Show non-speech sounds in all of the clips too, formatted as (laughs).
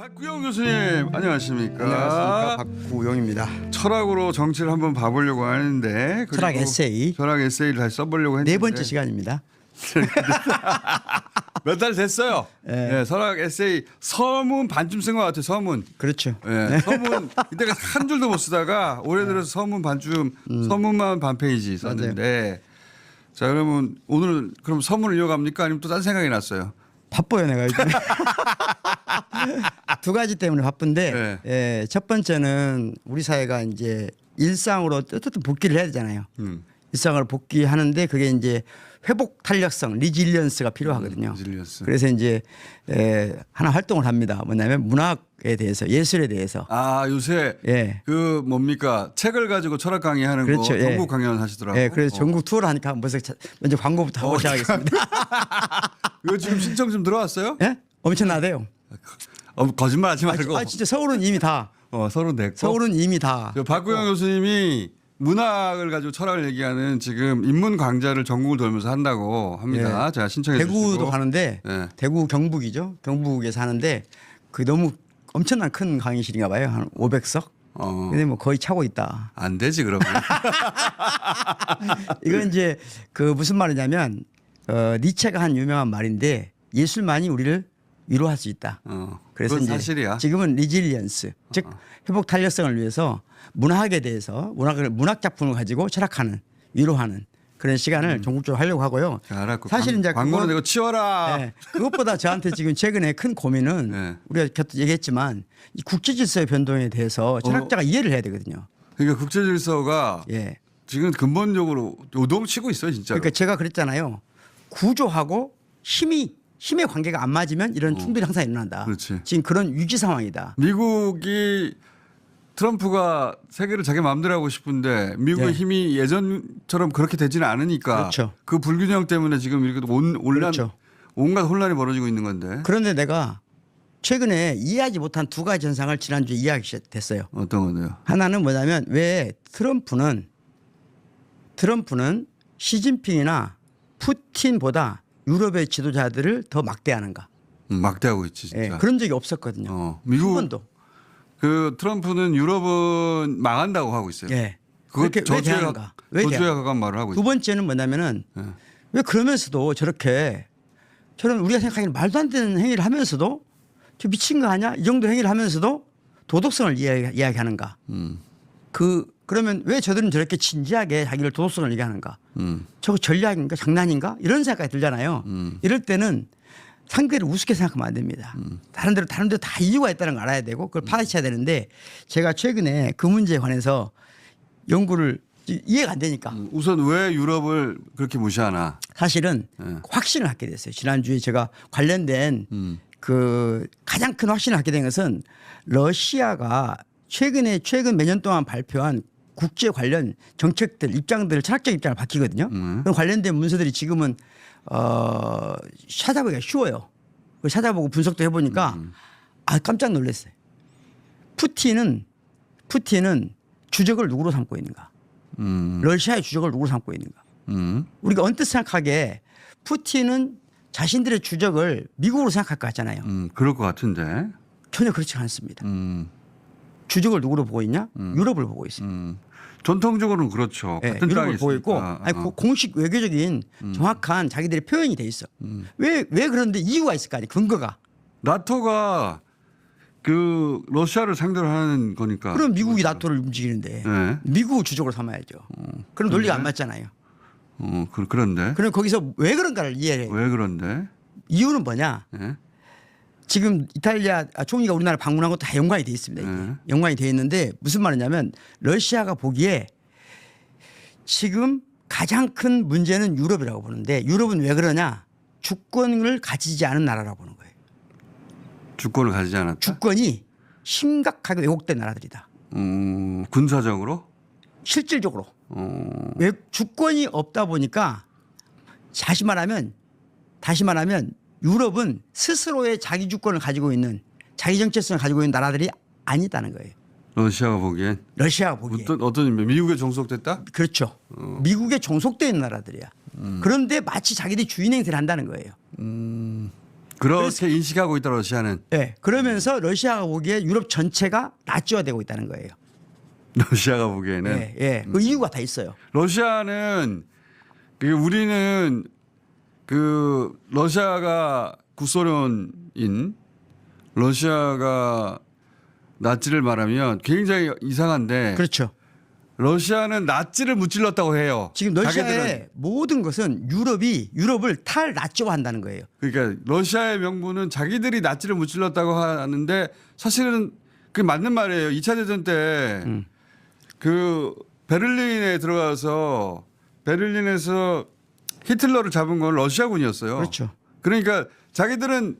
박구영 교수님 안녕하십니까? 안녕하십니까 박구용입니다. 철학으로 정치를 한번 봐보려고 하는데 철학 에세이 철학 에세이를 다시 써보려고 했는데 네 번째 시간입니다. (laughs) 몇 달 됐어요. 예. 예, 철학 에세이 서문 반쯤 쓴 것 같아요. 서문. 그렇죠. 예, 서문 이때가 한 줄도 못 쓰다가 올해 들어서 서문 반쯤 음. 서문만 반 페이지 썼는데 자 그러면 오늘은 그럼 서문을 이어갑니까 아니면 또 딴 생각이 났어요? 바빠요 내가 요즘. 두 가지 때문에 바쁜데 네. 예, 첫 번째는 우리 사회가 이제 일상으로 어떻든 복귀를 해야 되잖아요. 음. 일상을 복귀하는데 그게 이제 회복 탄력성, 리질리언스가 필요하거든요. 음, 리질리언스. 그래서 이제 에, 하나 활동을 합니다. 뭐냐면 문학에 대해서 예술에 대해서 아 요새 예. 그 뭡니까 책을 가지고 철학 강의하는 그렇죠, 거 예. 전국 강연 하시더라고요. 예, 그래서 어. 전국 투어를 하니까 먼저 자- 먼저 광고부터 하고 어, 시작하겠습니다. (laughs) 이거 지금 신청 좀 들어왔어요? 예? 엄청나대요. (laughs) 어, 거짓말 하지 아, 말고. 아, 진짜 서울은 이미 다 어, 서로 됐고. 서울은 이미 다 저 박구영 교수님이 문학을 가지고 철학을 얘기하는 지금 인문 강좌를 전국을 돌면서 한다고 합니다. 제가 신청해 예. 대구도 주시고. 가는데 예. 대구 경북이죠. 경북에서 하는데 그 너무 엄청난 큰 강의실인가 봐요. 한 500석. 어. 근데 뭐 거의 차고 있다. 안 되지 그러면. (laughs) 이건 이제 그 무슨 말이냐면 어, 니체가 한 유명한 말인데 예술만이 우리를 위로할 수 있다. 어. 그래서 이제 사실이야. 어. 지금은 리질리언스 즉 회복 탄력성을 위해서 문학에 대해서 문학을 문학 작품을 가지고 철학하는 위로하는 그런 시간을 전국적으로 하려고 하고요. 자, 알았고. 사실 광- 이제 광고는 내고 치워라. 네, 그것보다 저한테 지금 최근에 큰 고민은 네. 우리가 곁 얘기했지만 이 국제 질서의 변동에 대해서 어. 철학자가 이해를 해야 되거든요. 그러니까 국제 질서가 예. 지금 근본적으로 요동치고 있어요, 진짜로. 그러니까 제가 그랬잖아요. 구조하고 힘이 힘의 관계가 안 맞으면 이런 충돌이 항상 일어난다. 어. 그렇지. 지금 그런 위기 상황이다. 미국이 트럼프가 세계를 자기 마음대로 하고 싶은데 미국의 예. 힘이 예전처럼 그렇게 되지는 않으니까 그렇죠. 그 불균형 때문에 지금 이렇게 온, 온란, 그렇죠. 온갖 혼란이 벌어지고 있는 건데 그런데 내가 최근에 이해하지 못한 두 가지 현상을 지난주에 시작했어요. 어떤 건데요? 하나는 뭐냐면 왜 트럼프는 트럼프는 시진핑이나 푸틴보다 유럽의 지도자들을 더 막대하는가? 음, 막대하고 있지 진짜. 예, 그런 적이 없었거든요. 어, 한 미국 번도. 그 트럼프는 유럽은 망한다고 하고 있어요. 예. 그거 그렇게 왜 저주에 대하는가? 왜 저주에 대하는가? 가까운 말을 하고 두 있어요. 번째는 뭐냐면은 예. 왜 그러면서도 저렇게 저런 우리가 생각하기는 말도 안 되는 행위를 하면서도 저 미친 거 아니야? 이 정도 행위를 하면서도 도덕성을 이야기, 이야기하는가? 음, 그 그러면 왜 저들은 저렇게 진지하게 자기를 도덕성을 얘기하는가? 음, 저거 전략인가 장난인가 이런 생각이 들잖아요. 이럴 때는 상대를 우습게 생각하면 안 됩니다. 다른 데로 다른 데로 다 이유가 있다는 걸 알아야 되고 그걸 파헤쳐야 되는데 제가 최근에 그 문제에 관해서 연구를 이- 이해가 안 되니까 음. 우선 왜 유럽을 그렇게 무시하나? 사실은 네. 확신을 갖게 됐어요. 지난주에 제가 관련된 음. 그 가장 큰 확신을 갖게 된 것은 러시아가 최근에 최근 몇 년 동안 발표한 국제 관련 정책들 입장들 철학적 입장을 밝히거든요. 음. 그런 관련된 문서들이 지금은 어 찾아보기가 쉬워요. 그걸 찾아보고 분석도 해보니까 음. 아 깜짝 놀랐어요. 푸틴은 푸틴은 주적을 누구로 삼고 있는가? 음, 러시아의 주적을 누구로 삼고 있는가? 음, 우리가 언뜻 생각하기에 푸틴은 자신들의 주적을 미국으로 생각할 것 같잖아요. 음, 그럴 것 같은데. 전혀 그렇지 않습니다. 음, 주적을 누구로 보고 있냐? 유럽을 보고 있어요. 음. 전통적으로는 그렇죠. 예, 같은 땅에 유럽을 보고 있고 있으니까. 아니, 어. 고- 공식 외교적인 정확한 자기들의 표현이 돼 있어. 왜 왜 그런데 이유가 있을 거 아니에요. 근거가. 나토가 그 러시아를 상대로 하는 거니까. 그럼 미국이 나토를 움직이는데 네. 미국을 주적으로 삼아야죠. 그럼 논리가 안 맞잖아요. 어, 그, 그런데 그럼 거기서 왜 그런가를 이해해. 요왜 그런데? 이유는 뭐냐? 예? 지금 이탈리아 총리가 우리나라 방문한 것도 다 연관이 돼 있습니다. 네. 연관이 돼 있는데 무슨 말이냐면 러시아가 보기에 지금 가장 큰 문제는 유럽이라고 보는데 유럽은 왜 그러냐? 주권을 가지지 않은 나라라고 보는 거예요. 주권을 가지지 않았다. 주권이 심각하게 왜곡된 나라들이다. 음, 군사적으로. 실질적으로 어, 왜 주권이 없다 보니까 다시 말하면 다시 말하면 유럽은 스스로의 자기 주권을 가지고 있는 자기 정체성을 가지고 있는 나라들이 아니다는 거예요. 러시아가 보기엔 러시아가 보기에 어떤 어떤 의미? 미국에 종속됐다? 그렇죠. 미국에 종속되어 있는 나라들이야. 그런데 마치 자기들이 주인 행세를 한다는 거예요. 그렇게 인식하고 있다 러시아는 예. 그러면서 러시아가 보기에 유럽 전체가 나치화되고 있다는 거예요. (laughs) 러시아가 보기에는 예, 예. 그 이유가 다 있어요. 러시아는 그 우리는 그 러시아가 구소련인 러시아가 나치를 말하면 굉장히 이상한데 그렇죠. 러시아는 나치를 무찔렀다고 해요. 지금 자기들은. 러시아의 모든 것은 유럽이 유럽을 탈나치화한다는 거예요. 그러니까 러시아의 명분은 자기들이 나치를 무찔렀다고 하는데 사실은 그게 맞는 말이에요. 2차 대전 때 음. 그 베를린에 들어가서 베를린에서 히틀러를 잡은 건 러시아군이었어요. 그렇죠. 그러니까 자기들은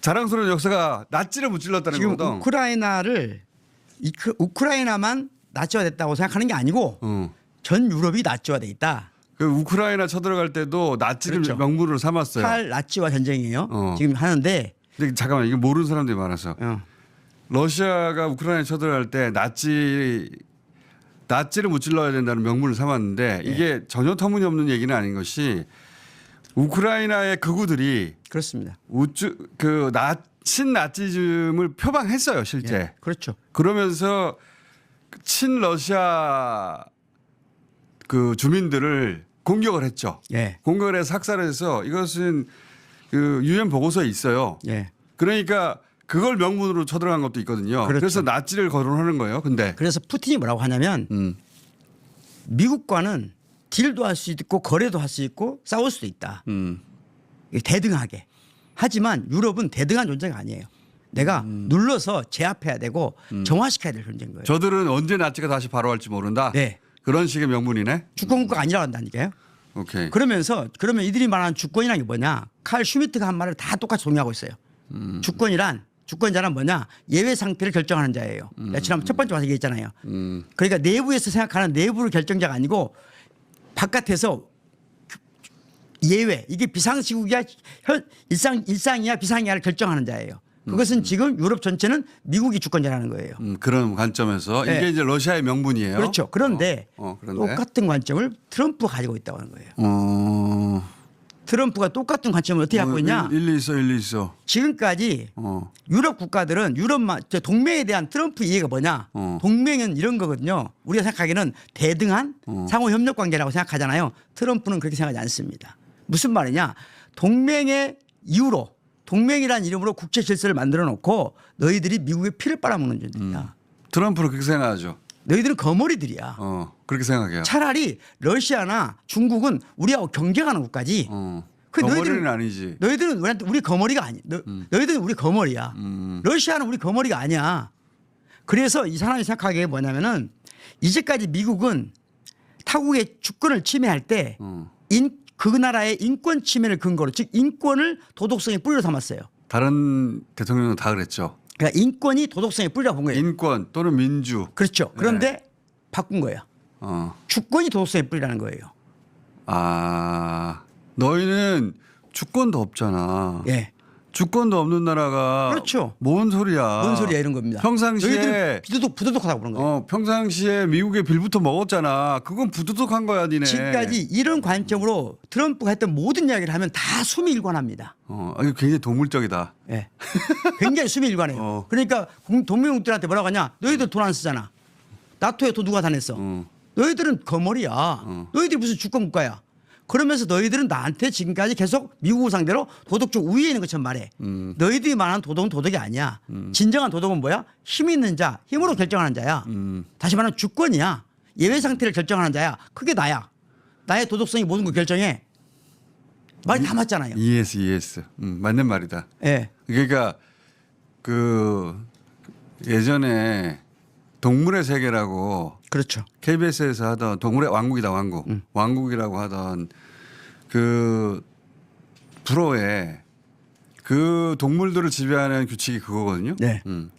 자랑스러운 역사가 나치를 무찔렀다는 지금 거거든. 우크라이나를 이크- 우크라이나만 나치화됐다고 생각하는 게 아니고 어. 전 유럽이 나치화돼 있다. 그 우크라이나 쳐들어갈 때도 나치를 그렇죠. 명분으로 삼았어요. 탈나치화 전쟁이에요. 어. 지금 하는데 근데 잠깐만 이게 모르는 사람들이 많아서 어, 러시아가 우크라이나 쳐들어갈 때 나치 나치를 무찔러야 된다는 명분을 삼았는데 이게 전혀 터무니없는 얘기는 아닌 것이 우크라이나의 극우들이 그렇습니다. 우주 그 나, 친나치즘을 표방했어요 실제. 예, 그렇죠. 그러면서 친 러시아 그 주민들을 공격을 했죠. 예, 공격을 해서 학살을 해서 이것은 그 유엔 보고서에 있어요. 예. 그러니까 그걸 명분으로 쳐들어간 것도 있거든요. 그렇죠. 그래서 나치를 거론하는 거예요. 근데 그래서 푸틴이 뭐라고 하냐면 음. 미국과는 딜도 할 수 있고 거래도 할 수 있고 싸울 수도 있다. 음. 대등하게. 하지만 유럽은 대등한 존재가 아니에요. 내가 음. 눌러서 제압해야 되고 정화시켜야 될 존재인 거예요. 저들은 언제 나치가 다시 바로 할지 모른다. 네. 그런 식의 명분이네. 주권국가가 아니라고 한다니까요. 오케이. 그러면서 그러면 이들이 말하는 주권이란 게 뭐냐? 칼 슈미트가 한 말을 다 똑같이 동의하고 있어요. 음. 주권이란 주권자란 뭐냐? 예외 상태를 결정하는 자예요. 내가 지난번 첫 번째 와서 얘기했잖아요. 음. 그러니까 내부에서 생각하는 내부를 결정자가 아니고 바깥에서 예외 이게 비상시국이야 현 일상 일상이야 비상이야를 결정하는 자예요. 그것은 지금 유럽 전체는 미국이 주권자라는 거예요. 음, 그런 관점에서 네. 이게 이제 러시아의 명분이에요. 그렇죠. 그런데, 어, 어, 그런데. 똑같은 관점을 트럼프가 가지고 있다고 하는 거예요. 어. 트럼프가 똑같은 관점을 어떻게 갖고 있냐? 일- 일리 있어, 일리 있어. 지금까지 어. 유럽 국가들은 유럽만 저 동맹에 대한 트럼프 이해가 뭐냐? 어. 동맹은 이런 거거든요. 우리가 생각하기에는 대등한 어. 상호 협력 관계라고 생각하잖아요. 트럼프는 그렇게 생각하지 않습니다. 무슨 말이냐? 동맹의 이유로 동맹이라는 이름으로 국제 질서를 만들어 놓고 너희들이 미국의 피를 빨아먹는 존재다. 트럼프는 그렇게 생각하죠. 너희들은 거머리들이야. 어. 그렇게 생각해요. 차라리 러시아나 중국은 우리하고 경쟁하는 국가지. 어. 그 거머리는 너희들은- 아니지. 너희들은 우리한테 우리 거머리가 아니. 너, 너희들은 우리 거머리야. 음. 러시아는 우리 거머리가 아니야. 그래서 이 사람이 생각하기에 뭐냐면은 이제까지 미국은 타국의 주권을 침해할 때 어. 인, 그 나라의 인권 침해를 근거로 즉 인권을 도덕성의 뿌리로 삼았어요. 다른 대통령은 다 그랬죠. 그러니까 인권이 도덕성의 뿌리라고 본 거예요. 인권 또는 민주. 그렇죠. 그런데 네. 바꾼 거예요. 어. 주권이 도덕성의 뿌리라는 거예요. 아, 너희는 주권도 없잖아. 예. 주권도 없는 나라가 그렇죠. 뭔 소리야? 뭔 소리야 이런 겁니다. 평상시에 부도덕 부도덕하다고 그런 거예요. 어, 평상시에 미국의 빌부터 먹었잖아. 그건 부두덕한 거야, 니네. 지금까지 이런 관점으로 트럼프가 했던 모든 이야기를 하면 다 숨이 일관합니다. 어, 아, 이거 굉장히 동물적이다. 예. 굉장히 수미 일관해요. (laughs) 어. 그러니까 공- 동맹국들한테 뭐라고 하냐? 너희들 돈 안 쓰잖아. 나토에 돈 누가 다 냈어? 어. 너희들은 거머리야. 너희들이 무슨 주권 국가야. 그러면서 너희들은 나한테 지금까지 계속 미국을 상대로 도덕적 우위에 있는 것처럼 말해. 음. 너희들이 말하는 도덕은 도덕이 아니야. 진정한 도덕은 뭐야? 힘 있는 자, 힘으로 결정하는 자야. 음. 다시 말하면 주권이야. 예외 상태를 결정하는 자야. 그게 나야. 나의 도덕성이 모든 걸 결정해. 말이 다 맞잖아요. ES, ES. 음, 맞는 말이다. 예. 그러니까 그 예전에 동물의 세계라고 그렇죠. KBS에서 하던 동물의 왕국이다 왕국 왕국이라고 하던 그 프로에 그 동물들을 지배하는 규칙이 그거거든요. 네. 음.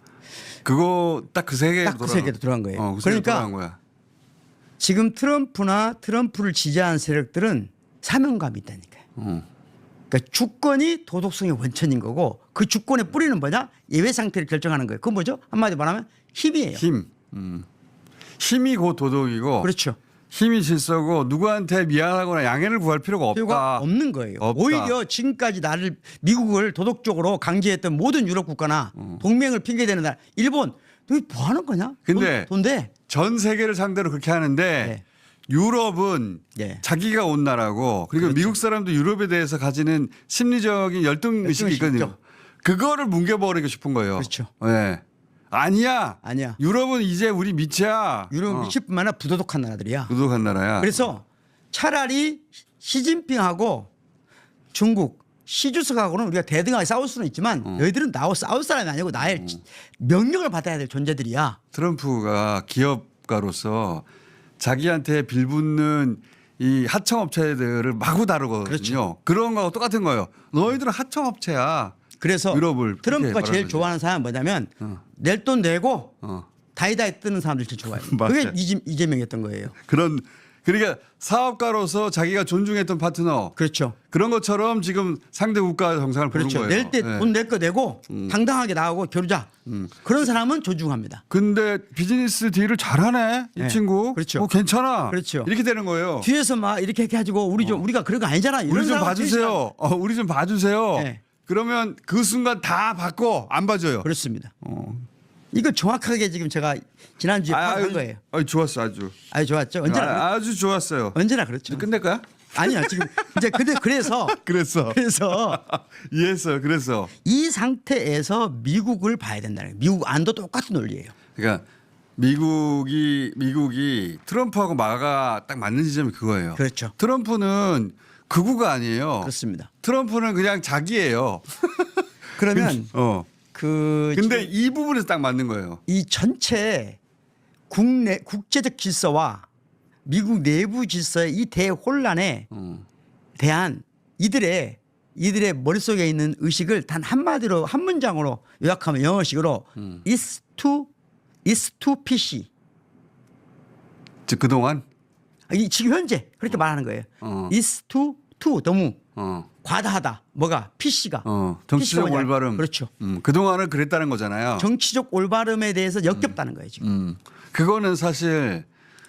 그거 딱 그 세계에 딱 그 세계로 들어간 거예요. 어, 그 세계로 그러니까 들어간 거야. 지금 트럼프나 트럼프를 지지하는 세력들은 사명감이 있다니까요. 어. 그러니까 주권이 도덕성의 원천인 거고 그 주권의 뿌리는 뭐냐? 예외 상태를 결정하는 거예요. 그건 뭐죠? 한마디로 말하면 힘이에요. 힘. 음. 힘이 곧 도덕이고 그렇죠. 힘이 질서고 누구한테 미안하거나 양해를 구할 필요가 없다. 필요가 없는 거예요. 없다. 오히려 지금까지 나를 미국을 도덕적으로 강제했던 모든 유럽 국가나 동맹을 핑계대는 나라 일본 너희 뭐 하는 거냐? 어. 근데 돈, 돼. 전 세계를 상대로 그렇게 하는데 네. 유럽은 네. 자기가 온 나라고 그리고 미국 사람도 유럽에 대해서 가지는 심리적인 열등 의식이 의식이 있거든요. 있죠. 그거를 뭉개버리고 싶은 거예요. 그렇죠. 네. 아니야. 아니야. 유럽은 이제 우리 밑이야. 유럽 어. 미칠뿐만 아니라 부도덕한 나라들이야. 부도덕한 나라야. 그래서 차라리 시진핑하고 중국 시주석하고는 우리가 대등하게 싸울 수는 있지만 어. 너희들은 나하고 싸울 사람이 아니고 나의 명령을 받아야 될 존재들이야. 트럼프가 기업가로서 자기한테 빌붙는 이 하청업체들을 마구 다루거든요. 그렇죠. 그런 거하고 똑같은 거예요. 너희들은 하청업체야. 그래서 유럽을 트럼프가 그렇게 제일 말하는 좋아하는 사람은 뭐냐면 어. 낼돈 내고 어. 다이다이 뜨는 사람들 제일 좋아해요. (laughs) 맞아요. 그게 이재- 이재명이었던 거예요. 그런 그러니까 사업가로서 자기가 존중했던 파트너 그렇죠. 그런 것처럼 지금 상대 국가 정상을 보는 그렇죠. 거예요. 낼때 네. 음. 돈낼 거 내고 당당하게 나오고 겨루자. 그런 사람은 존중합니다. 근데 비즈니스 딜을 잘하네 이 네. 친구. 그렇죠. 어, 괜찮아. 그렇죠. 이렇게 되는 거예요. 뒤에서 막 이렇게 이렇게 해가지고 우리 좀 우리가 그런 거 아니잖아. 이런 어. 우리 좀 사람은 봐주세요. 어, 우리 좀 봐주세요. 네. 그러면 그 순간 다 받고 안 봐줘요. 그렇습니다. 어. 이거 정확하게 지금 제가 지난주에 파악한 거예요. 아유, 좋았어 아주. 아주 좋았죠. 언제나 그렇- 아, 주 좋았어요. 언제나 그렇죠. 끝낼 거야? 아니요 지금 이제 근데 그래서 그랬어. (laughs) 그래서 (laughs) 이해했어요. 그래서 이 상태에서 미국을 봐야 된다는 거예요. 미국 안도 똑같은 논리예요. 그러니까 미국이 미국이 트럼프하고 마가 딱 맞는 지점이 그거예요. 그렇죠. 트럼프는 극우가 아니에요. 그렇습니다. 트럼프는 그냥 자기예요. (laughs) 그러면 어. 그 근데 이 부분에서 딱 맞는 거예요. 이 전체 국내 국제적 질서와 미국 내부 질서의 이 대혼란에 어. 대한 이들의 이들의 머릿속에 있는 의식을 단 한마디로 한 문장으로 요약하면 영어식으로 음. is to is to PC 즉 그동안 이 지금 현재 그렇게 말하는 거예요. 어. is to to 너무 어. 과다하다. 뭐가 PC가 어. 정치적 올바름. 그렇죠. 음, 그동안은 그랬다는 거잖아요. 정치적 올바름에 대해서 역겹다는 거예요 지금. 음. 그거는 사실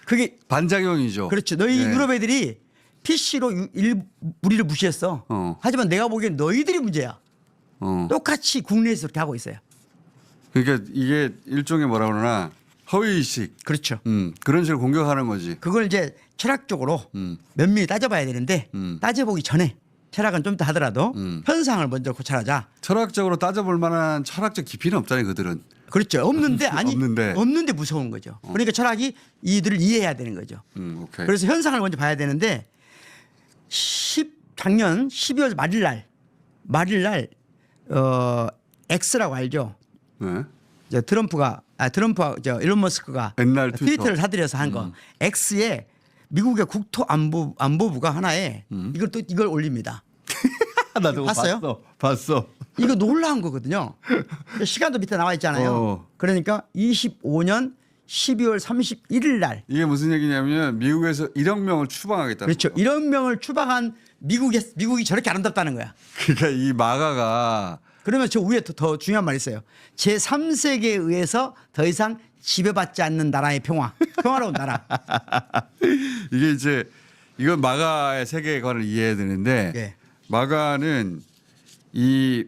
그게 반작용이죠. 그렇죠. 너희 네. 유럽 애들이 PC로 일, 우리를 무시했어. 어. 하지만 내가 보기엔 너희들이 문제야. 어. 똑같이 국내에서 그렇게 하고 있어요. 그러니까 이게 일종의 뭐라 그러나 허위의식. 그렇죠. 음, 그런 식으로 공격하는 거지. 그걸 이제 철학적으로 음. 면밀히 따져봐야 되는데 음. 따져보기 전에 철학은 좀 이따 하더라도 음. 현상을 먼저 고찰하자. 철학적으로 따져볼 만한 철학적 깊이는 없잖아요, 그들은. 그렇죠. 없는데 아니 없는데. 없는데 무서운 거죠. 그러니까 철학이 이들을 이해해야 되는 거죠. 음, 오케이. 그래서 현상을 먼저 봐야 되는데 10 작년 12월 말일 날 말일 날 어 X라고 알죠. 네. 저 트럼프가 아 트럼프와 저 일론 머스크가 옛날 트위터. 음. 트위터를 사들여서 한 거 X에 미국의 국토 안보 안보부가 하나에 음. 이걸 또 이걸 올립니다. (laughs) 나도 봤어요? 봤어. 봤어. 이거 놀라운 거거든요. (laughs) 시간도 밑에 나와 있잖아요. 어. 그러니까 25년 12월 31일 날 이게 무슨 얘기냐면 미국에서 1억 명을 추방하겠다. 그렇죠. 이런 명을 추방한 미국의 미국이 저렇게 아름답다는 거야. 그러니까 이 마가가 그러면 저 위에 더, 더 중요한 말이 있어요. 제 3세계에 의해서 더 이상 지배받지 않는 나라의 평화. 평화로운 나라. (laughs) 이게 이제 이건 마가의 세계관을 이해해야 되는데 예. 마가는 이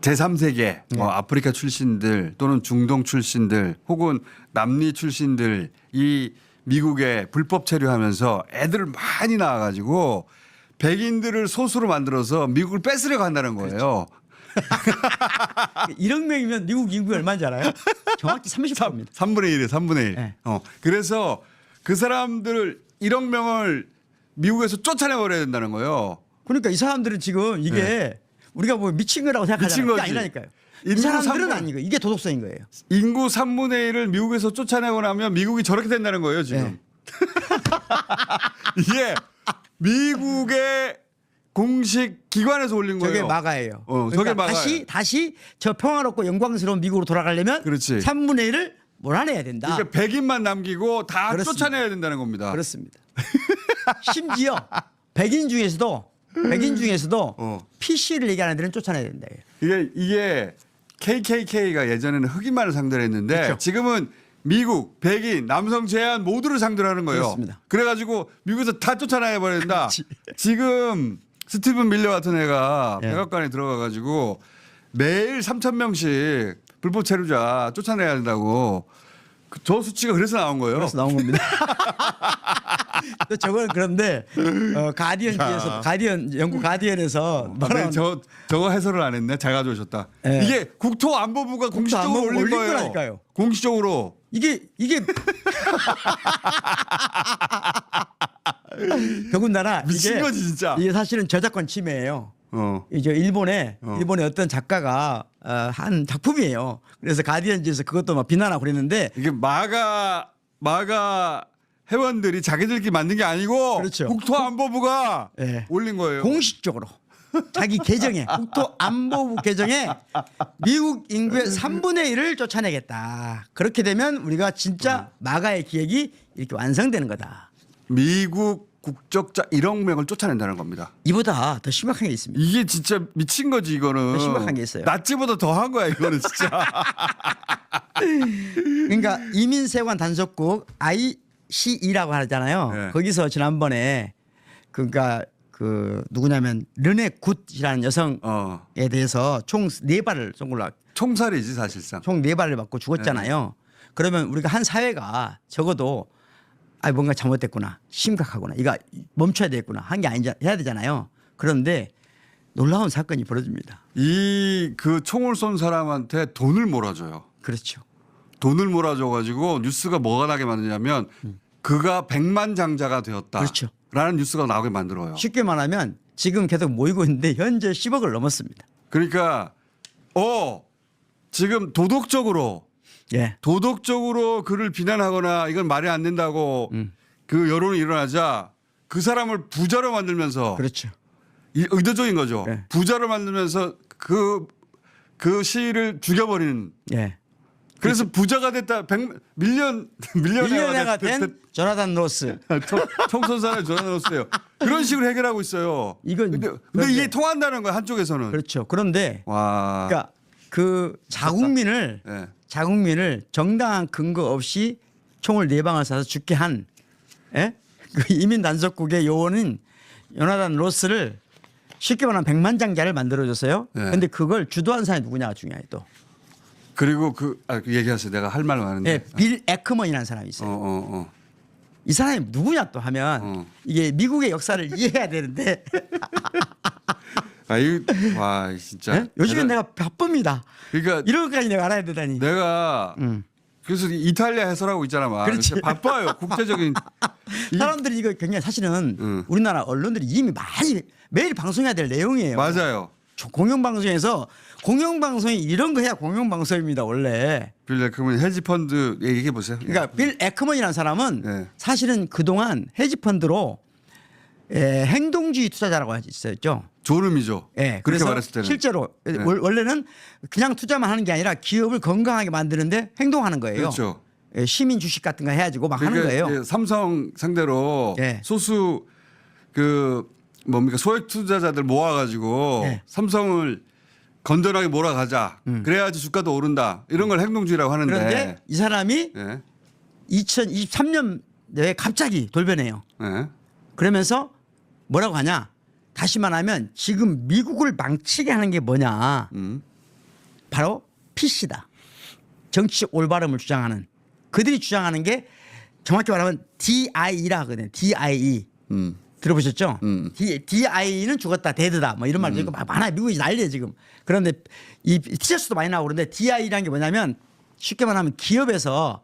제3세계 뭐 네. 아프리카 출신들 또는 중동 출신들 혹은 남미 출신들 이 미국에 불법 체류하면서 애들을 많이 낳아가지고 백인들을 소수로 만들어서 미국을 뺏으려고 한다는 거예요. (laughs) 1억 명이면 미국 인구가 얼마인지 알아요? 정확히 30%입니다. 3분의 1이에요. 3분의 1. 네. 어. 그래서 그 사람들 1억 명을 미국에서 쫓아내버려야 된다는 거예요. 그러니까 이 사람들은 지금 이게 우리가 뭐 미친 거라고 네. 미친 생각하잖아요. 그게 거지. 아니라니까요. 이 인구 사람들은 삼분- 아니고 이게 도덕성인 거예요. 인구 3분의 1을 미국에서 쫓아내고 나면 미국이 저렇게 된다는 거예요, 지금. 네. (laughs) 이게 미국의 공식 기관에서 올린 거예요. 저게 마가예요. 어, 그러니까 저게 마가예요. 다시 다시 저 평화롭고 영광스러운 미국으로 돌아가려면 그렇지. 3분의 1을 몰아내야 된다. 그러니까 백인만 남기고 다 그렇습니다. 쫓아내야 된다는 겁니다. 그렇습니다. 심지어 백인 중에서도 백인 중에서도 (laughs) 어. PC를 얘기하는 애들은 쫓아내야 된다. 이게 이게 KKK가 예전에는 흑인만을 상대로 했는데 그렇죠. 지금은 미국, 백인, 남성 제한 모두를 상대로 하는 거예요. 그렇습니다. 그래가지고 미국에서 다 쫓아내야 버린다. 지금 스티븐 밀러 같은 애가 예. 백악관에 들어가가지고 매일 3천 명씩 불법 체류자 쫓아내야 된다고 그- 저 수치가 그래서 나온 거예요. 그래서 나온 겁니다. (laughs) 또 저건 그런데 어, 가디언지에서 가디언 영국 가디언에서 아, 네, 저 저거 해설을 안 했네. 잘 가져오셨다. 예. 이게 국토안보부가 공식적으로 올린 거예요. 거라니까요. 공식적으로 이게 이게 (laughs) 더군다나 미친 이게 거지 진짜. 이게 사실은 저작권 침해예요. 어. 이제 일본에 어. 일본의 어떤 작가가 어, 한 작품이에요. 그래서 가디언지에서 그것도 막 비난하고 그랬는데 이게 마가 마가 회원들이 자기들끼리 만든 게 아니고 그렇죠. 국토안보부가 예. 올린 거예요. 공식적으로 자기 계정에 (laughs) 국토안보부 계정에 미국 인구의 3분의 1을 쫓아내겠다. 그렇게 되면 우리가 진짜 마가의 기획이 이렇게 완성되는 거다. 미국 국적자 1억 명을 쫓아낸다는 겁니다. 이보다 더 심각한 게 있습니다. 이게 진짜 미친 거지 이거는. 심각한 게 있어요. 나치보다 더한 거야 이거는 진짜. (laughs) 그러니까 이민세관 단속국 ICE라고 하잖아요. 네. 거기서 지난번에 그러니까 그 누구냐면 르네 굿이라는 여성에 어. 대해서 총 네 발을 쏜 걸로 총살이지 사실상. 총 네 발을 맞고 죽었잖아요. 그러면 우리가 한 사회가 적어도 아 뭔가 잘못됐구나 심각하구나 이거 멈춰야 되겠구나 한 게 아니자 해야 되잖아요. 그런데 놀라운 사건이 벌어집니다. 이 그 총을 쏜 사람한테 돈을 몰아줘요. 그렇죠. 돈을 몰아줘가지고 뉴스가 뭐가 나게 만드냐면 그가 백만 장자가 되었다. 그렇죠. 라는 뉴스가 나오게 만들어요. 쉽게 말하면 지금 계속 모이고 있는데 현재 10억을 넘었습니다. 그러니까 어 지금 도덕적으로 예. 도덕적으로 그를 비난하거나 이건 말이 안 된다고 음. 그 여론이 일어나자 그 사람을 부자로 만들면서 그렇죠. 이 의도적인 거죠. 네. 부자로 만들면서 그, 그 시를 죽여버리는. 예. 그래서 부자가 됐다. 백 밀리언, (laughs) 밀리언 밀리언가 된 조나단 로스. (laughs) 총선사를 전화놓았어요. 그런 식으로 해결하고 있어요. 이건 근데, 근데 그런데- 이게 통한다는 거야 한쪽에서는. 그렇죠. 그런데 와. 그러니까 그 자국민을 예. 자국민을 정당한 근거 없이 총을 네 방을 쏴서 죽게 한 예? 그 이민 단속국의 요원인 요나단 로스를 쉽게 말하면 백만장자를 만들어줬어요. 네. 근데 그걸 주도한 사람이 누구냐가 중요해 또. 그리고 그, 아, 그 얘기하세요. 내가 할말 많은데. 예, 빌 에크먼이라는 사람이 어, 있어요. 어, 어. 이 사람이 누구냐 또 하면 어. 이게 미국의 역사를 이해해야 되는데 (laughs) 아, 이, 와, 진짜. 예? 요즘엔 내가 바쁩니다. 그러니까 이런 것까지 내가 알아야 되다니. 내가 음. 그래서 이탈리아 해설하고 있잖아. 막. 그렇지. 바빠요. 국제적인. 이- (laughs) 사람들이 이거 굉장히 사실은 음. 우리나라 언론들이 이미 많이 매일 방송해야 될 내용이에요. 맞아요. 저 공영방송에서 공영방송이 이런 거 해야 공영방송입니다 원래. 빌레 그러면 헤지펀드 얘기해 보세요. 그러니까 빌 에크먼이라는 사람은 네. 사실은 그동안 헤지펀드로 에, 행동주의 투자자라고 있었죠. 조름이죠. 예, 그렇게 그래서 말했을 때는. 실제로 네. 월- 원래는 그냥 투자만 하는 게 아니라 기업을 건강하게 만드는데 행동하는 거예요. 그렇죠. 예, 시민 주식 같은 거 해가지고 막 하는 그러니까 거예요. 이제 삼성 상대로 예. 소수 그 뭡니까 소액 투자자들 모아가지고 예. 삼성을 건전하게 몰아가자. 그래야지 주가도 오른다. 이런 걸 행동주의라고 하는데. 음. 그런데 이 사람이 예. 2023년에 갑자기 돌변해요. 예. 그러면서 뭐라고 하냐? 다시 말하면 지금 미국을 망치게 하는 게 뭐냐? 음. 바로 PC다. 정치적 올바름을 주장하는 그들이 주장하는 게 정확히 말하면 DIE라 하거든요. DIE. 음. 들어보셨죠? 음. D, DI는 죽었다, 데드다, 뭐 이런 말도 있고 많아. 미국이 난리에 지금. 그런데 이 티셔츠도 많이 나오고 그러는데 DI라는 게 뭐냐면 쉽게 말하면 기업에서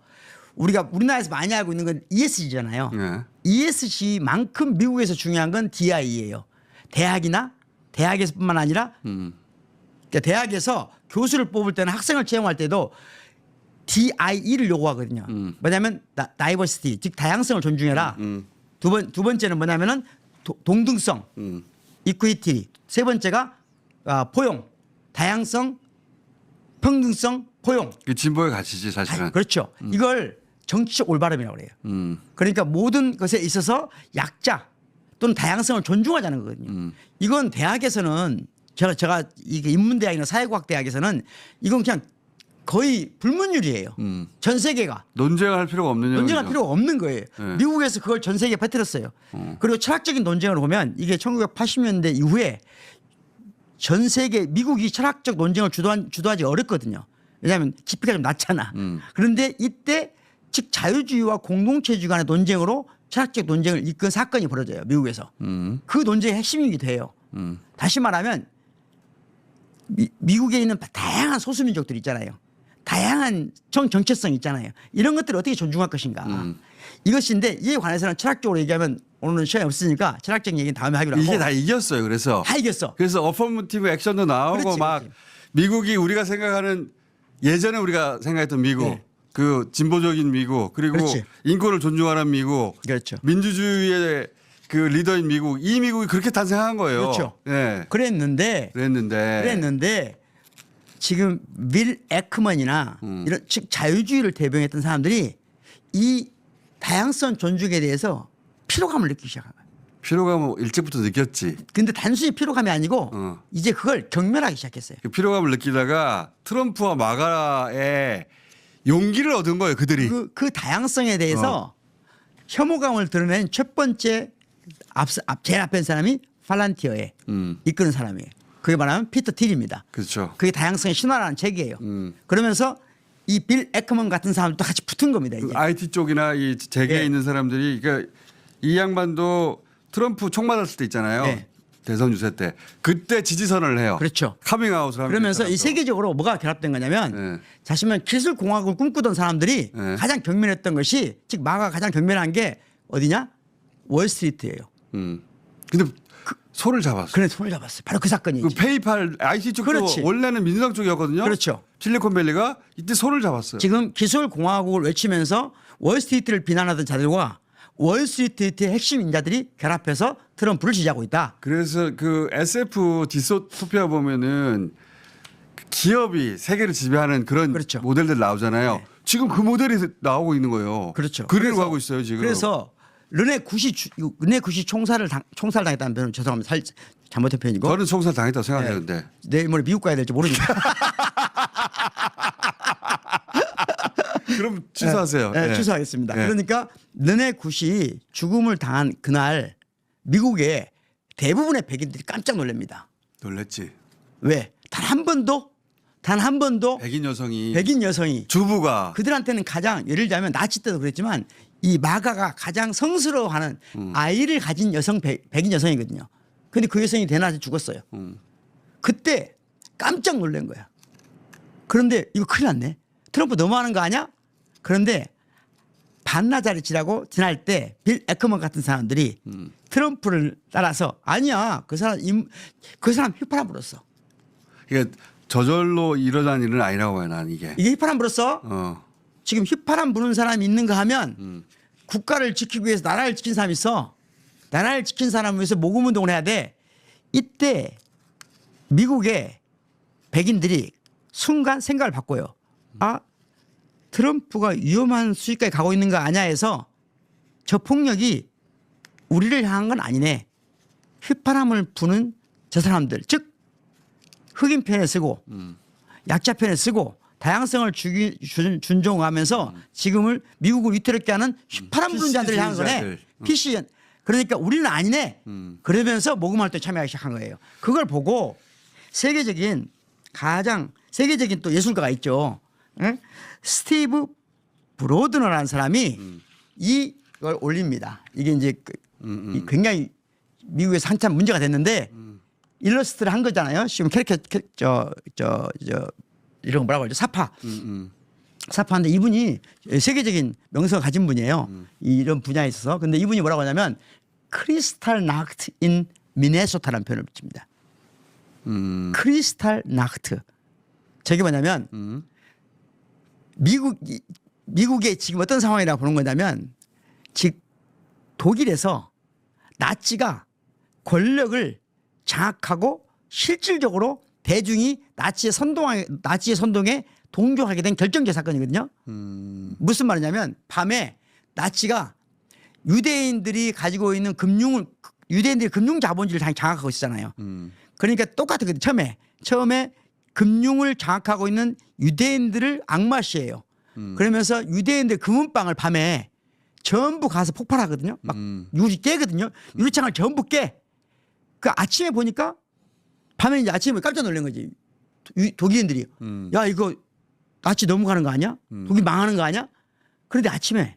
우리가 우리나라에서 많이 알고 있는 건 ESG잖아요. 예. ESG만큼 미국에서 중요한 건 DI예요. 대학이나 대학에서뿐만 아니라 음. 그러니까 대학에서 교수를 뽑을 때는 학생을 채용할 때도 DIE를 요구하거든요. 음. 뭐냐면 나, 다이버시티 즉 다양성을 존중해라. 음. 두 번 두 번째는 뭐냐면은 도- 동등성, 음. 이퀴티. 세 번째가 아, 포용, 다양성, 평등성, 포용. 그 진보의 가치지 사실은. 아, 그렇죠. 이걸 정치적 올바름이라고 그래요. 음. 그러니까 모든 것에 있어서 약자 또는 다양성을 존중하자는 거거든요. 음. 이건 대학에서는 제가 제가 이게 인문대학이나 사회과학 대학에서는 이건 그냥 거의 불문율이에요. 음. 전 세계가 논쟁할 필요가 없는 논쟁할 영역이죠. 필요가 없는 거예요. 네. 미국에서 그걸 전 세계에 퍼뜨렸어요. 그리고 철학적인 논쟁을 보면 이게 1980년대 이후에 전 세계 미국이 철학적 논쟁을 주도한, 주도하지 어렵거든요. 왜냐하면 깊이가 좀 낮잖아. 음. 그런데 이때 즉 자유주의와 공동체주의 간의 논쟁으로 철학적 논쟁을 이끈 사건이 벌어져요. 미국에서. 음. 그 논쟁의 핵심이기도 해요. 음. 다시 말하면 미, 미국에 있는 다양한 소수민족들 있잖아요. 다양한 정, 정체성 있잖아요. 이런 것들을 어떻게 존중할 것인가. 음. 이것인데 이에 관해서는 철학적으로 얘기하면 오늘은 시간이 없으니까 철학적인 얘기는 다음에 하기로 하고 이게 다 이겼어요. 그래서 다 이겼어. 그래서 어퍼머티브 액션도 나오고 그렇지, 막 그렇지. 미국이 우리가 생각하는 예전에 우리가 생각했던 미국 네. 그 진보적인 미국 그리고 그렇지. 인권을 존중하는 미국 그렇죠. 민주주의의 그 리더인 미국 이 미국이 그렇게 탄생한 거예요. 그렇죠. 예. 그랬는데 그랬는데 그랬는데 지금 밀 에크먼이나 음. 이런 즉 자유주의를 대변했던 사람들이 이 다양성 존중에 대해서 피로감을 느끼기 시작한 거예요. 피로감을 일찍부터 느꼈지. 근데 단순히 피로감이 아니고 어. 이제 그걸 경멸하기 시작했어요. 그 피로감을 느끼다가 트럼프와 마가라의 용기를 얻은 거예요. 그들이. 그, 그 다양성에 어. 대해서 혐오감을 드러낸 첫 번째 앞, 앞 제일 앞에 있는 사람이 팔란티어에 음. 이끄는 사람이에요. 그게 말하면 피터 틸입니다. 그렇죠. 그게 다양성의 신화라는 책이에요. 음. 그러면서 이 빌 에크먼 같은 사람도 같이 붙은 겁니다. 이제. 그 IT 쪽이나 이 재계에 예. 있는 사람들이 그러니까 이 양반도 트럼프 총 맞았을 때 있잖아요. 네. 대선 유세 때 그때 지지선을 해요. 그렇죠. 카밍아웃을 그러면서 이. 세계적으로 뭐가 결합된 거냐면 네. 자신은 기술 공학을 꿈꾸던 사람들이 네. 가장 경멸했던 것이 즉 마가 가장 경멸한 게 어디냐? 월스트리트예요. 음. 근데 손을 잡았어. 그래 손을 잡았어요. 바로 그 사건이. 그 페이팔 IT 쪽도 그렇지. 원래는 민주당 쪽이었거든요. 그렇죠. 실리콘밸리가 이때 손을 잡았어요. 지금 기술 공화국을 외치면서 월스트리트를 비난하던 자들과 월스트리트의 핵심 인자들이 결합해서 트럼프를 지지하고 있다. 그래서 그 SF 디스토피아 보면은 기업이 세계를 지배하는 그런 그렇죠. 모델들 나오잖아요. 지금 그 모델이 나오고 있는 거예요. 그렇죠. 그래서- 가고 있어요 지금. 그래서 르네 구시 주- 르네 구시 총살을 당, 총살 당했다는 표현 죄송합니다. 살, 잘못된 표현이고 저는 총살 당했다고 생각하는데 내일 모레 미국 가야 될지 모르니까. (laughs) 그럼 취소하세요. 네, 예. 취소하겠습니다. 예. 그러니까 르네 굿이 죽음을 당한 그날 미국의 대부분의 백인들이 깜짝 놀랍니다. 놀랬지. 왜? 단 한 번도 단 한 번도 백인 여성이 백인 여성이 주부가 그들한테는 가장 예를 들자면 나치 때도 그랬지만 이 마가가 가장 성스러워하는 음. 아이를 가진 여성 백, 백인 여성이거든요. 근데 그 여성이 대낮에 죽었어요. 음. 그때 깜짝 놀란 거야. 그런데 이거 큰일 났네. 트럼프 너무하는 거 아니야? 그런데 반나절이 지나고 지날 때 빌 에커먼 같은 사람들이 음. 트럼프를 따라서 아니야 그 사람 임, 그 사람 휘파람 불었어. 이게 저절로 일어난 일은 아니라고 해요. 난 이게. 이게 휘파람 불었어? 어. 지금 휘파람 부는 사람이 있는가 하면 음. 국가를 지키기 위해서 나라를 지킨 사람이 있어. 나라를 지킨 사람을 위해서 모금 운동을 해야 돼. 이때 미국의 백인들이 순간 생각을 바꿔요. 아 트럼프가 위험한 수익까지 가고 있는 거 아냐 해서 저 폭력이 우리를 향한 건 아니네. 휘파람을 부는 저 사람들 즉 흑인 편에 쓰고 약자 편에 쓰고 다양성을 주기, 준, 존중하면서 지금을 미국을 위태롭게 하는 휘파람 부는 자들을 향한 거네. 피시주의자들. 음. PC. 그러니까 우리는 아니네. 그러면서 모금할 때 참여하기 시작한 거예요. 그걸 보고 세계적인 가장 세계적인 또 예술가가 있죠. 응? 스티브 브로드너라는 사람이 음. 이걸 올립니다. 이게 이제 그- 음, 이 굉장히 미국에서 한참 문제가 됐는데 일러스트를 한 거잖아요. 지금 캐릭터 저저 저 이런 거 뭐라고 하죠? 사파. 음, 사파인데 이분이 세계적인 명성을 가진 분이에요. 음. 이런 분야에 있어서. 근데 이분이 뭐라고 하냐면 크리스탈 낙트 인 미네소타라는 표현을 붙입니다. 음. 크리스탈 낙트. 저게 뭐냐면 음. 미국 미국의 지금 어떤 상황이라고 보는 거냐면 즉 독일에서 나치가 권력을 장악하고 실질적으로 대중이 나치의 선동에 나치의 선동에 동조하게 된 결정적 사건이거든요. 음. 무슨 말이냐면 밤에 나치가 유대인들이 가지고 있는 금융을 유대인들이 금융 자본주의를 다 장악하고 있잖아요. 음. 그러니까 똑같은 거죠. 처음에 처음에 금융을 장악하고 있는 유대인들을 악마시해요. 음. 그러면서 유대인들 금은방을 밤에 전부 가서 폭발하거든요. 막 음. 유리 깨거든요. 유리창을 전부 깨. 그 아침에 보니까 밤에 이제 아침에 깜짝 놀란 거지. 유- 독일인들이 음. 야 이거 나치 넘어가는 거 아니야? 독일 망하는 거 아니야? 그런데 아침에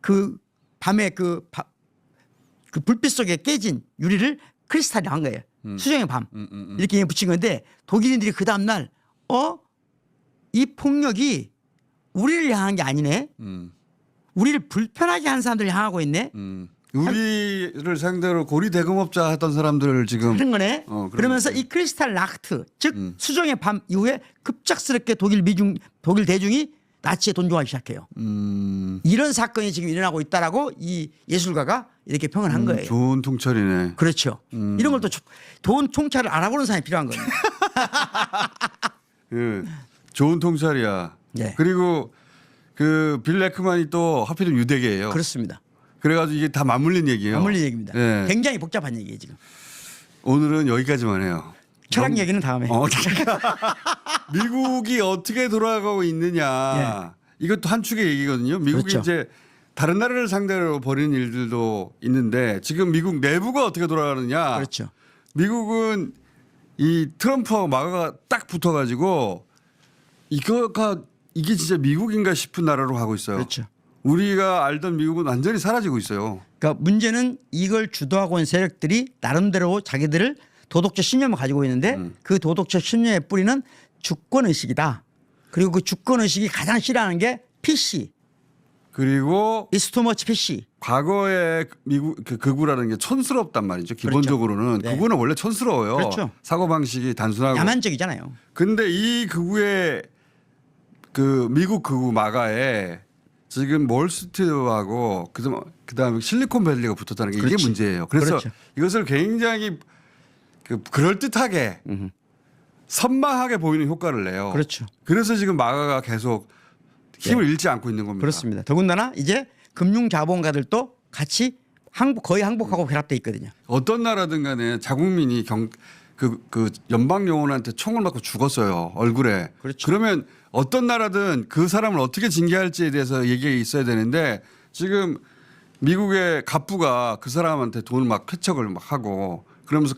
그 밤에 그, 바- 그 불빛 속에 깨진 유리를 크리스탈이 한 거예요. 수정의 밤 음, 음, 음. 이렇게 붙인 건데 독일인들이 그 다음 날 어? 이 폭력이 우리를 향한 게 아니네. 음. 우리를 불편하게 한 사람들 향하고 있네. 음. 우리를 상대로 고리 대금업자 했던 사람들을 지금 그런 거네. 어, 그러면서 거지. 이 크리스탈 라크트 즉 음. 수정의 밤 이후에 급작스럽게 독일 미중 독일 대중이 나치에 돈종하기 시작해요. 음, 이런 사건이 지금 일어나고 있다라고 이 예술가가 이렇게 평을 한 거예요. 좋은 통찰이네. 그렇죠. 음. 이런 걸 또 돈 통찰을 알아보는 사람이 필요한 겁니다. 예, (laughs) 좋은 통찰이야. 예. 그리고 그빌 레크만이 또 하필이면 유대계예요. 그렇습니다. 그래가지고 이게 다 맞물린 얘기예요. 맞물린 얘기입니다. 예. 굉장히 복잡한 얘기예요 지금. 오늘은 여기까지만 해요. 철학 영- 얘기는 다음에. 어, (laughs) 미국이 어떻게 돌아가고 있느냐. 이것도 한 축의 얘기거든요. 미국이 그렇죠. 이제 다른 나라를 상대로 벌이는 일들도 있는데 지금 미국 내부가 어떻게 돌아가느냐. 그렇죠. 미국은 이 트럼프하고 마가가 딱 붙어가지고 이거가 이게 진짜 미국인가 싶은 나라로 가고 있어요. 그렇죠. 우리가 알던 미국은 완전히 사라지고 있어요. 그러니까 문제는 이걸 주도하고 있는 세력들이 나름대로 자기들을 도덕적 신념을 가지고 있는데 음. 그 도덕적 신념의 뿌리는 주권 의식이다. 그리고 그 주권 의식이 가장 싫어하는 게 PC, 그리고 이스토머치 PC. 과거에 미국 그 극우라는 게 촌스럽단 말이죠. 기본적으로는 네. 극우는 원래 촌스러워요. 그렇죠. 사고 방식이 단순하고. 야만적이잖아요. 근데 이 극우의 그 미국 극우 마가에 지금 몰스트하고 그다음 그다음에 실리콘밸리가 붙었다는 게 그렇지. 이게 문제예요. 그래서 그렇죠. 이것을 굉장히 그 그럴 듯하게 선망하게 보이는 효과를 내요. 그렇죠. 그래서 지금 마가가 계속 힘을 잃지 않고 있는 겁니다. 그렇습니다. 더군다나 이제 금융 자본가들도 같이 항복, 거의 항복하고 결합돼 있거든요. 어떤 나라든 간에 자국민이 경, 그, 그 연방 요원한테 총을 맞고 죽었어요. 얼굴에. 그렇죠. 그러면 어떤 나라든 그 사람을 어떻게 징계할지에 대해서 얘기가 있어야 되는데 지금 미국의 갑부가 그 사람한테 돈을 막 쾌척을 막 하고 그러면서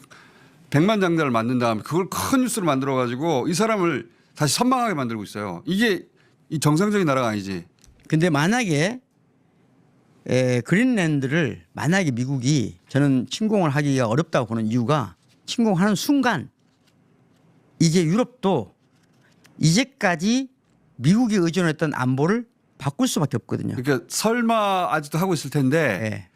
백만 장자를 만든 다음에 그걸 큰 뉴스로 만들어 가지고 이 사람을 다시 선망하게 만들고 있어요. 이게 이 정상적인 나라가 아니지. 근데 만약에 에, 그린랜드를 만약에 미국이 저는 침공을 하기가 어렵다고 보는 이유가 침공하는 순간 이제 유럽도 이제까지 미국이 의존했던 안보를 바꿀 수밖에 없거든요. 그러니까 설마 아직도 하고 있을 텐데 예.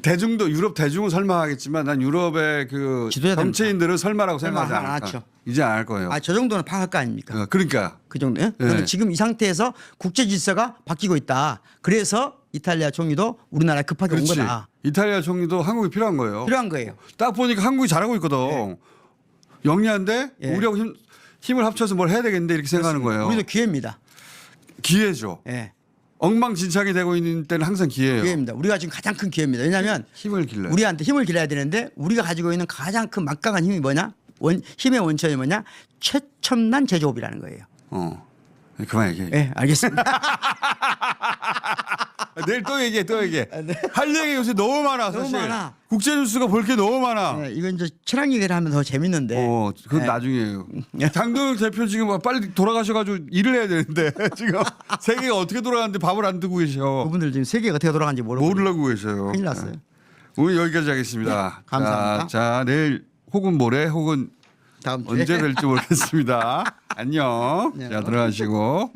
대중도 유럽 대중은 설마 하겠지만 난 유럽의 그 정치인들은 설마라고 생각하지 설마 안 않을까. 하죠. 이제 안 할 거예요. 아, 저 정도는 파악할 거 아닙니까? 어, 그러니까 그 정도. 예? 그런데 네. 지금 이 상태에서 국제 질서가 바뀌고 있다. 그래서 이탈리아 총리도 우리나라에 급하게 온 그렇지. 거다. 이탈리아 총리도 한국이 필요한 거예요. 필요한 거예요. 딱 보니까 한국이 잘하고 있거든. 영리한데 예. 우리하고 힘, 힘을 합쳐서 뭘 해야 되겠는데 이렇게 생각하는 거예요. 우리도 기회입니다. 기회죠. 예. 엉망진창이 되고 있는 때는 항상 기회예요. 기회입니다. 우리가 지금 가장 큰 기회입니다. 왜냐하면 힘을 길러. 우리한테 힘을 길러야 되는데 우리가 가지고 있는 가장 큰 막강한 힘이 뭐냐? 원, 힘의 원천이 뭐냐? 최첨단 제조업이라는 거예요. 어. 그만 얘기해. 예, 알겠습니다. 아, (laughs) 내일 또 얘기해, 또 얘기해. 할 얘기 요새 너무 많아, 너무 사실. 많아. 국제 뉴스가 볼 게 너무 많아. 네, 이건 이제 철학 얘기를 하면 더 재밌는데. 어, 그건 네. 나중이에요. 장동혁 대표 지금 막 빨리 돌아가셔가지고 일을 해야 되는데 (laughs) 지금 세계가 어떻게 돌아가는데 밥을 안 드고 계셔. 그분들 지금 세계가 어떻게 돌아가는지 모르고 모르려고 계셔요. 큰일 났어요. 오늘 여기까지 하겠습니다. 감사합니다. 자, 자, 내일 혹은 모레 혹은 다음 주에 언제 될지 모르겠습니다. (laughs) 안녕. 네. 자, 들어가시고.